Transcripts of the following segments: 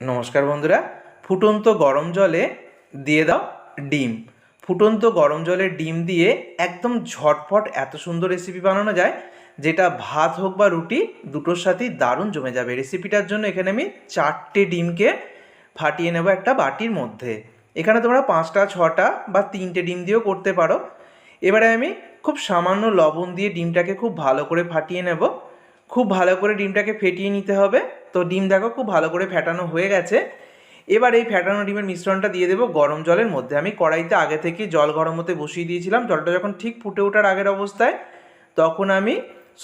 নমস্কার বন্ধুরা, ফুটন্ত গরম জলে দিয়ে দাও ডিম। ফুটন্ত গরম জলে ডিম দিয়ে একদম ঝটফট এত সুন্দর রেসিপি বানানো যায়, যেটা ভাত হোক বা রুটি, দুটোর সাথেই দারুণ জমে যাবে। রেসিপিটার জন্য এখানে আমি চারটে ডিমকে ফাটিয়ে নেব একটা বাটির মধ্যে। এখানে তোমরা পাঁচটা, ছটা বা তিনটে ডিম দিয়েও করতে পারো। এবারে আমি খুব সামান্য লবণ দিয়ে ডিমটাকে খুব ভালো করে ফাটিয়ে নেব। খুব ভালো করে ডিমটাকে ফেটিয়ে নিতে হবে। তো ডিম দেখো খুব ভালো করে ফেটানো হয়ে গেছে। এবার এই ফেটানো ডিমের মিশ্রণটা দিয়ে দেবো গরম জলের মধ্যে। আমি কড়াইতে আগে থেকে জল গরম হতে বসিয়ে দিয়েছিলাম, জলটা যখন ঠিক ফুটে ওঠার আগের অবস্থায়, তখন আমি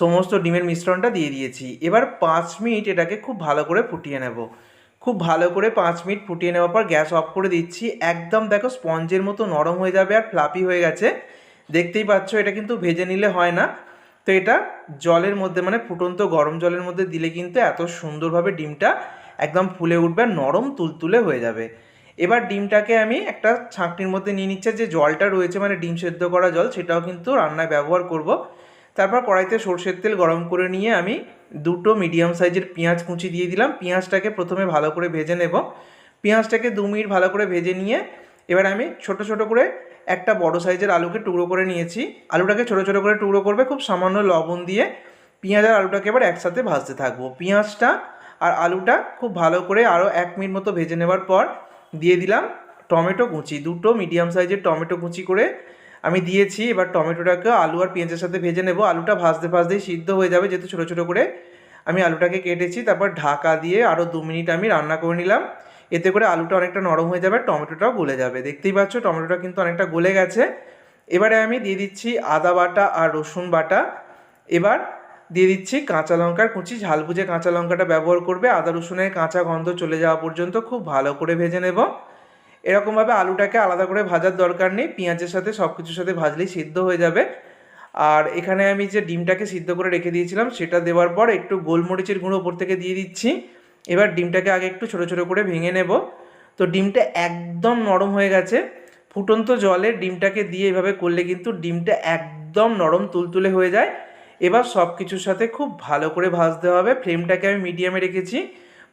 সমস্ত ডিমের মিশ্রণটা দিয়ে দিয়েছি। এবার পাঁচ মিনিট এটাকে খুব ভালো করে ফুটিয়ে নেব। খুব ভালো করে পাঁচ মিনিট ফুটিয়ে নেওয়ার পর গ্যাস অফ করে দিচ্ছি। একদম দেখো স্পঞ্জের মতো নরম হয়ে যাবে আর ফ্লাপি হয়ে গেছে। দেখতেই পাচ্ছ এটা কিন্তু ভেজে নিলে হয় না। তো এটা জলের মধ্যে মানে ফুটন্ত গরম জলের মধ্যে দিলে কিন্তু এত সুন্দরভাবে ডিমটা একদম ফুলে উঠবে নরম তুলতুলে হয়ে যাবে। এবার ডিমটাকে আমি একটা ছাঁকনির মধ্যে নিয়ে নিচ্ছে, যে জলটা রয়েছে মানে ডিম সেদ্ধ করা জল, সেটাও কিন্তু রান্নায় ব্যবহার করব। তারপর কড়াইতে সর্ষের তেল গরম করে নিয়ে আমি দুটো মিডিয়াম সাইজের পেঁয়াজ কুচি দিয়ে দিলাম। পেঁয়াজটাকে প্রথমে ভালো করে ভেজে নেব। পেঁয়াজটাকে দু মিনিট ভালো করে ভেজে নিয়ে এবার আমি ছোট ছোট করে একটা বড় সাইজের আলুকে টুকরো করে নিয়েছি। আলুটাকে ছোট ছোট করে টুকরো করবে, খুব সামান্য লবণ দিয়ে পেঁয়াজ আর আলুটাকে এবার একসাথে ভাজতে থাকব। পেঁয়াজটা আর আলুটা খুব ভালো করে আরও এক মিনিট মতো ভেজে নেবার পর দিয়ে দিলাম টমেটো কুচি। দুটো মিডিয়াম সাইজের টমেটো কুচি করে আমি দিয়েছি। এবার টমেটোটাকে আলু আর পেঁয়াজের সাথে ভেজে নেব। আলুটা ভাজতে ভাজতেই সিদ্ধ হয়ে যাবে যেহেতু ছোটো ছোটো করে। আমি আলুটাকে কেটেছি, তারপর ঢাকা দিয়ে আরও দু মিনিট আমি রান্না করে নিলাম। এতে করে আলুটা অনেকটা নরম হয়ে যাবে, টমেটোটাও গলে যাবে। দেখতেই পাচ্ছ, টমেটোটা কিন্তু অনেকটা গলে গেছে। এবারে আমি দিয়ে দিচ্ছি আদা বাটা আর রসুন বাটা। এবার দিয়ে দিচ্ছি কাঁচা লঙ্কার কুচি। ঝাল বুঝে কাঁচা লঙ্কাটা ব্যবহার করবে। আদা রসুনের কাঁচা গন্ধ চলে যাওয়া পর্যন্ত খুব ভালো করে ভেজে নেব। এরকমভাবে আলুটাকে আলাদা করে ভাজার দরকার নেই। পেঁয়াজের সাথে সব কিছুর সাথে ভাজলেই সিদ্ধ হয়ে যাবে। আর এখানে আমি যে ডিমটাকে সিদ্ধ করে রেখে দিয়েছিলাম, সেটা দেওয়ার পর একটু গোলমরিচের গুঁড়ো ওপর থেকে দিয়ে দিচ্ছি। এবার ডিমটাকে আগে একটু ছোটো ছোটো করে ভেঙে নেব। তো ডিমটা একদম নরম হয়ে গেছে। ফুটন্ত জলে ডিমটাকে দিয়ে এভাবে করলে কিন্তু ডিমটা একদম নরম তুলতুলে হয়ে যায়। এবার সব কিছুর সাথে খুব ভালো করে ভাজতে হবে। ফ্লেমটাকে আমি মিডিয়ামে রেখেছি।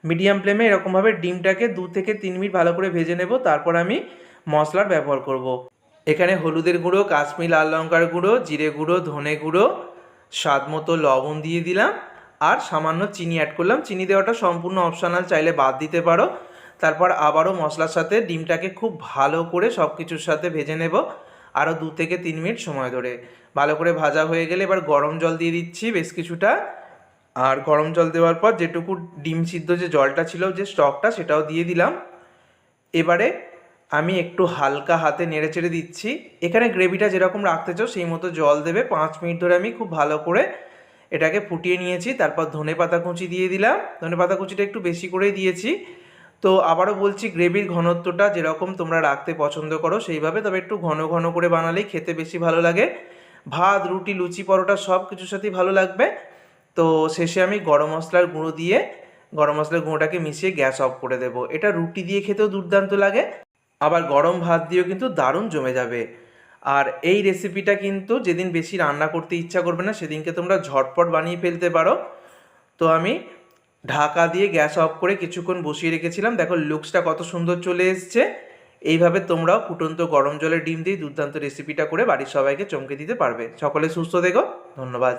মিডিয়াম ফ্লেমে এরকমভাবে ডিমটাকে দু থেকে তিন মিনিট ভালো করে ভেজে নেব। তারপর আমি মশলার ব্যবহার করব। এখানে হলুদের গুঁড়ো, কাশ্মীর লাল লঙ্কার গুঁড়ো, জিরে গুঁড়ো, ধনে গুঁড়ো স্বাদ মতো লবণ দিয়ে দিলাম। আর সামান্য চিনি অ্যাড করলাম। চিনি দেওয়াটা সম্পূর্ণ অপশনাল চাইলে বাদ দিতে পারো। তারপর আবারও মশলার সাথে ডিমটাকে খুব ভালো করে সব কিছুর সাথে ভেজে নেব। আরও দু থেকে তিন মিনিট সময় ধরে। ভালো করে ভাজা হয়ে গেলে এবার গরম জল দিয়ে দিচ্ছি বেশ কিছুটা। আর গরম জল দেওয়ার পর যেটুকু ডিম সিদ্ধ যে জলটা ছিল, যে স্টকটা, সেটাও দিয়ে দিলাম। এবারে আমি একটু হালকা হাতে নেড়ে চেড়ে দিচ্ছি। এখানে গ্রেভিটা যেরকম রাখতে চাও, সেই মতো জল দেবে। পাঁচ মিনিট ধরে আমি খুব ভালো করে এটাকে ফুটিয়ে নিয়েছি, তারপর ধনে পাতা কুচি দিয়ে দিলাম। ধনে পাতা কুচিটা একটু বেশি করেই দিয়েছি। তো আবারও বলছি, গ্রেভির ঘনত্বটা যেরকম তোমরা রাখতে পছন্দ করো সেইভাবে, তবে একটু ঘন ঘন করে বানালেই খেতে বেশি ভালো লাগে। ভাত, রুটি, লুচি, পরোটা সব কিছুর সাথেই ভালো লাগবে। তো শেষে আমি গরম মশলার গুঁড়ো দিয়ে, গরম মশলার গুঁড়োটাকে মিশিয়ে গ্যাস অফ করে দেবো। এটা রুটি দিয়ে খেতেও দুর্দান্ত লাগে। আবার গরম ভাত দিয়েও কিন্তু দারুণ জমে যাবে। আর এই রেসিপিটা কিন্তু যেদিন বেশি রান্না করতে ইচ্ছা করবে না, সেদিনকে তোমরা ঝটপট বানিয়ে ফেলতে পারো। তো আমি ঢাকা দিয়ে গ্যাস অফ করে কিছুক্ষণ বসিয়ে রেখেছিলাম। দেখো লুকসটা কত সুন্দর চলে এসছে। এইভাবে তোমরাও ফুটন্ত গরম জলে ডিম দিয়ে দুর্দান্ত রেসিপিটা করে বাড়ির সবাইকে চমকে দিতে পারবে। সকলে সুস্থ দেখো ধন্যবাদ।